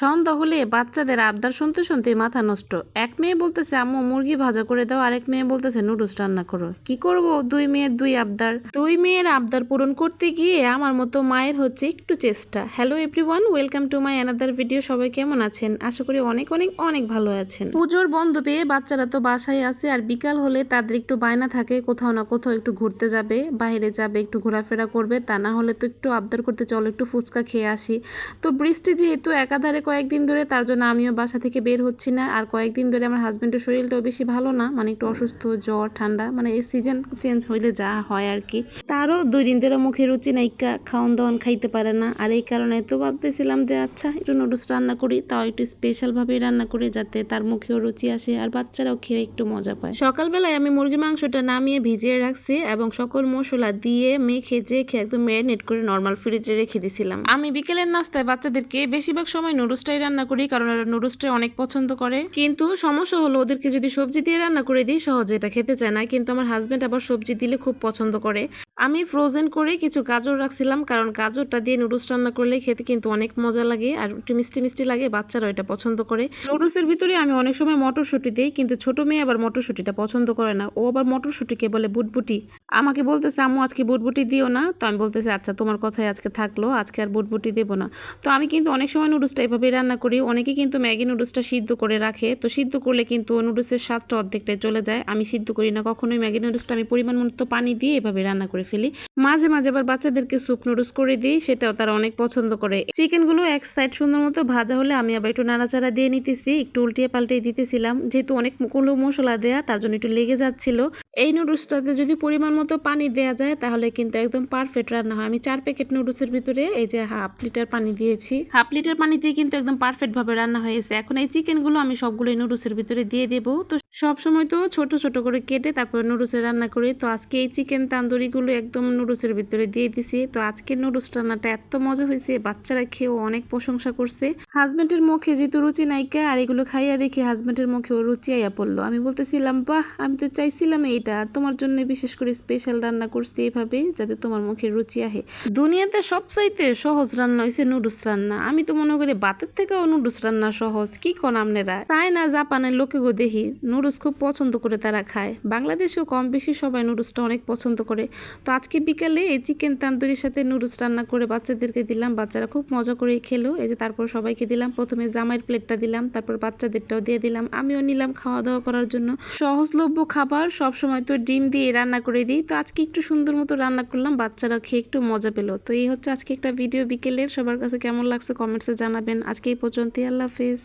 সন্ধ্যা হলে বাচ্চাদের আবদার শুনতে শুনতে মাথা নষ্ট। এক মেয়ে বলতেছে, আম্মু, মুরগি ভাজা করে দাও। আরেক মেয়ে বলতেছে, নুডলস রান্না করো। কি করব? দুই মেয়ের দুই আবদার। দুই মেয়ের আবদার পূরণ করতে গিয়ে আমার মতো মায়ের হচ্ছে একটু চেষ্টা। Hello everyone welcome to my another video সবাই কেমন আছেন? আশা করি অনেক অনেক অনেক ভালো আছেন। পুজোর বন্ধ পেয়ে বাচ্চারা তো বাসায় আছে আর বিকাল হলে তাদের একটু বায়না থাকে, কোথাও না কোথাও একটু ঘুরতে যাবে, বাইরে যাবে, একটু ঘোরাফেরা করবে। তা না হলে তো একটু আবদার করতে চলো, একটু ফুচকা খেয়ে আসি। তো বৃষ্টি যেহেতু একাধারে কয়েকদিন ধরে তার জন্য আমিও বাসা থেকে বের হচ্ছি না। আর কয়েকদিন ধরে আমার হাজব্যান্ডের শরীরটাও বেশি ভালো না মানে একটু অসুস্থ, জ্বর, ঠান্ডা মানে এই সিজন চেঞ্জ হইলে যা হয় আর কি তারও দুই দিন ধরে মুখে রুচি নাইকা খাওয়ান দাওয়ান খাইতে পারে না। আর এই কারণে তো ভাবতেছিলাম যে আচ্ছা একটু নুডলস রান্না করি, তাও একটু স্পেশালভাবে রান্না করি যাতে তার মুখেও রুচি আসে আর বাচ্চারাও খেয়ে একটু মজা পায়। সকালবেলায় আমি মুরগির মাংসটা নামিয়ে ভিজিয়ে রাখছি এবং সকল মশলা দিয়ে মেখে জেখে একদম ম্যারিনেট করে নর্মাল ফ্রিজে রেখে দিছিলাম। আমি বিকেলের নাস্তায় বাচ্চাদেরকে বেশিরভাগ সময় নুডলসটাই রান্না করি, কারণ ওরা নুডলসটাই অনেক পছন্দ করে। কিন্তু সমস্যা হলো, ওদেরকে যদি সবজি দিয়ে রান্না করে দিই, সহজে এটা খেতে চায় না। কিন্তু আমার হাজব্যান্ড আবার সবজি দিলে খুব পছন্দ করে। আমি ফ্রোজেন করে কিছু গাজর রাখছিলাম, কারণ গাজরটা দিয়ে নুডলস রান্না করলে খেতে কিন্তু অনেক মজা লাগে আর একটু মিষ্টি মিষ্টি লাগে, বাচ্চারা এটা পছন্দ করে। নুডলসের ভিতরে আমি অনেক সময় মটরশুঁটি দিই, কিন্তু ছোট মেয়ে আবার মটরশুঁটিটা পছন্দ করে না। ও আবার মটরশুঁটিকে বলে বুটবুটি। আমাকে বলতেছে, আম্মু, আজকে বুটবুটি দিও না। তো আমি বলতেছি আচ্ছা তোমার কথাই আজকে থাকল, আজকে আর বুটবুটি দেবো না। তো আমি কিন্তু অনেক সময় নুডলসটা এভাবে রান্না করি। অনেকে কিন্তু ম্যাগি নুডলসটা সিদ্ধ করে রাখে। তো সিদ্ধ করলে কিন্তু নুডলসের স্বাদটা অর্ধেকটাই চলে যায়। আমি সিদ্ধ করি না কখনোই। ম্যাগি নুডলসটা আমি পরিমাণ মতো পানি দিয়ে এভাবে রান্না করে ফেলি। মাঝে মাঝে আবার বাচ্চাদেরকে স্যুপ নুডলস করে দিই, সেটাও তারা অনেক পছন্দ করে। চিকেনগুলো এক সাইড সুন্দর মতো ভাজা হলে আমি আবার একটু নাড়াচাড়া দিয়ে নিতেছি, একটু উল্টিয়ে পাল্টিয়ে দিতেছিলাম। যেহেতু অনেকগুলো মশলা দেয়া, তার জন্য একটু লেগে যাচ্ছিল। এই নুডলসটাতে যদি পরিমাণ মতো পানি দেওয়া যায়, তাহলে কিন্তু একদম পারফেক্ট রান্না হয়। আমি চার প্যাকেট নুডলসের ভিতরে এই যে হাফ লিটার পানি দিয়েছি। হাফ লিটার পানি দিয়ে কিন্তু একদম পারফেক্ট ভাবে রান্না হয়েছে। এখন এই চিকেনগুলো আমি সবগুলো নুডলসের ভিতরে দিয়ে দেবো। তো সব সময় তো ছোট ছোট করে কেটে তারপর নুডলসের রান্না করি। তো আজকে এই চিকেন তান্দুরিগুলো একদম নুডলসের ভিতরে দিয়ে দিছি। তো আজকে নুডলস রান্নাটা এত মজা হয়েছে, বাচ্চারা খেয়েও অনেক প্রশংসা করছে। হাজবেন্ডের মুখে যেহেতু রুচি নাইকা আর এগুলো খাইয়া দেখি হাজবেন্ডের মুখে ও রুচি আইয়া পড়ল। আমি বলতেছিলাম, বাহ, আমি তো চাইছিলাম এইটা আর তোমার জন্য বিশেষ করে স্পেশাল রান্না করছি এইভাবে, যাতে তোমার মুখে রুচি আহে। দুনিয়াতে সবচাইতে সহজ রান্না হয়েছে নুডলস রান্না। আমি তো মনে করি বাতের থেকেও নুডলস রান্না সহজ। কি কোন আপনারা? চায়না, জাপানের লোকে গো দেখি, নুডলস খুব পছন্দ করে তারা খায়। বাংলাদেশেও কম বেশি সবাই নুডলসটা অনেক পছন্দ করে। তো আজকে বিকালে এই চিকেন তান্দুরির সাথে নুডলস রান্না করে বাচ্চাদেরকে দিলাম। বাচ্চারা খুব মজা করে খেলো। এই যে তারপর সবাইকে দিলাম। প্রথমে জামাইয়ের প্লেটটা দিলাম। তারপর বাচ্চাদেরটাও দিয়ে দিলাম। আমিও নিলাম খাওয়া দাওয়া করার জন্য। সহজলভ্য খাবার সব সময় তো ডিম দিয়ে রান্না করে দিই। তো আজকে একটু সুন্দর মতো রান্না করলাম, বাচ্চারা খেয়ে একটু মজা পেল। তো এই হচ্ছে আজকে একটা ভিডিও বিকেলের। সবার কাছে কেমন লাগছে কমেন্টসে জানাবেন। আজকে এই পর্যন্তই, আল্লাহ হাফিজ।